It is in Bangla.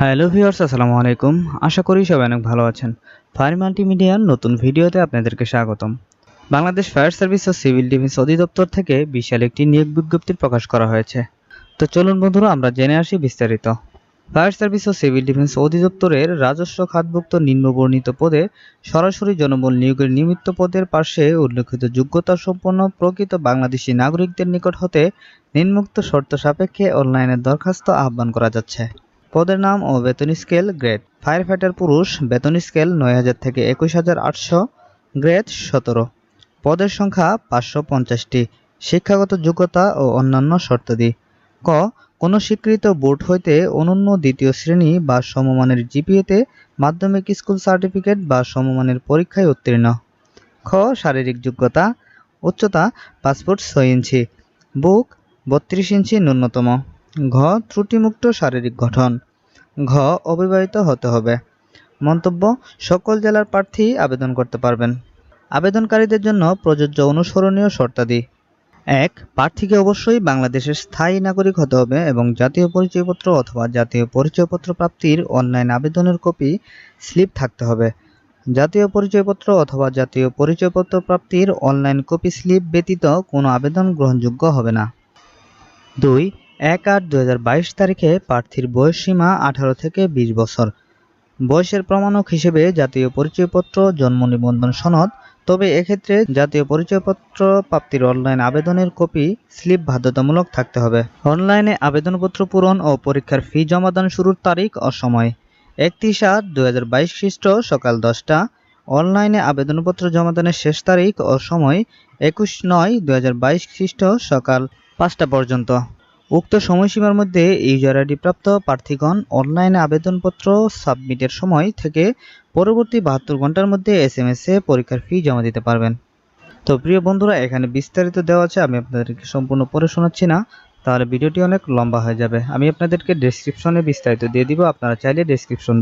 হ্যালো ভিউয়ার্স, আসসালামু আলাইকুম। আশা করি সবাই অনেক ভালো আছেন। ফায়ার মাল্টিমিডিয়ার নতুন ভিডিওতে আপনাদেরকে স্বাগতম। বাংলাদেশ ফায়ার সার্ভিস ও সিভিল ডিফেন্স অধিদপ্তর থেকে বিশাল একটি নিয়োগ বিজ্ঞপ্তি প্রকাশ করা হয়েছে। তো চলুন বন্ধুরা, আমরা জেনে আসি বিস্তারিত। ফায়ার সার্ভিস ও সিভিল ডিফেন্স অধিদপ্তরের রাজস্ব খাতভুক্ত নিম্নবর্ণিত পদে সরাসরি জনবল নিয়োগের নিমিত্ত পদের পার্শ্বে উল্লেখিত যোগ্যতা সম্পন্ন প্রকৃত বাংলাদেশি নাগরিকদের নিকট হতে নিম্নোক্ত শর্ত সাপেক্ষে অনলাইনে দরখাস্ত আহ্বান করা যাচ্ছে। পদের নাম ও বেতন স্কেল গ্রেড। ফায়ার ফাইটার পুরুষ, বেতন স্কেল নয় হাজার থেকে একুশ হাজার আটশো, গ্রেড সতেরো। পদের সংখ্যা পাঁচশো পঞ্চাশটি। শিক্ষাগত যোগ্যতা ও অন্যান্য শর্তাদি। ক, কোনো স্বীকৃত বোর্ড হইতে অনন্য দ্বিতীয় শ্রেণি বা সমমানের জিপিএতে মাধ্যমিক স্কুল সার্টিফিকেট বা সমমানের পরীক্ষায় উত্তীর্ণ। খ, শারীরিক যোগ্যতা। উচ্চতা পাসপোর্ট ছয় ইঞ্চি। বুক বত্রিশ ইঞ্চি ন্যূনতম। ঘ, ত্রুটিমুক্ত শারীরিক গঠন। ঘ, অবিবাহিত হতে হবে। মন্তব্য, সকল জেলার প্রার্থী আবেদন করতে পারবেন। আবেদনকারীদের জন্য প্রযোজ্য অনুসরণীয় শর্তাদি। এক, প্রার্থীকে অবশ্যই বাংলাদেশের স্থায়ী নাগরিক হতে হবে এবং জাতীয় পরিচয়পত্র অথবা জাতীয় পরিচয়পত্র প্রাপ্তির অনলাইন আবেদনের কপি স্লিপ থাকতে হবে। জাতীয় পরিচয়পত্র অথবা জাতীয় পরিচয়পত্র প্রাপ্তির অনলাইন কপি স্লিপ ব্যতীত কোনো আবেদন গ্রহণযোগ্য হবে না। দুই এক আট দু তারিখে প্রার্থীর বয়স সীমা আঠারো থেকে বিশ বছর। বয়সের প্রমাণক হিসেবে জাতীয় পরিচয়পত্র, জন্ম নিবন্ধন সনদ, তবে এক্ষেত্রে জাতীয় পরিচয়পত্র প্রাপ্তির অনলাইন আবেদনের কপি স্লিপ বাধ্যতামূলক থাকতে হবে। অনলাইনে আবেদনপত্র পূরণ ও পরীক্ষার ফি জমাদান শুরুর তারিখ ও সময়। একত্রিশ আট দু হাজার বাইশ খ্রিস্ট সকাল দশটা। অনলাইনে আবেদনপত্র জমাদানের শেষ তারিখ ও সময় একুশ নয় দু হাজার বাইশ খ্রিস্ট সকাল পাঁচটা পর্যন্ত। উক্ত সময়সীমার মধ্যে ইউজার আইডি প্রাপ্ত প্রার্থীগণ অনলাইনে আবেদনপত্র সাবমিটের সময় থেকে পরবর্তী বাহাত্তর ঘণ্টার মধ্যে এস এম এস এ পরীক্ষার ফি জমা দিতে পারবেন। তো প্রিয় বন্ধুরা, এখানে বিস্তারিত দেওয়া আছে, আমি আপনাদেরকে সম্পূর্ণ পরে শোনাচ্ছি না, তাহলে ভিডিওটি অনেক লম্বা হয়ে যাবে। আমি আপনাদেরকে ডেসক্রিপশনে বিস্তারিত দিয়ে দিব, আপনারা চাইলে ডেসক্রিপশন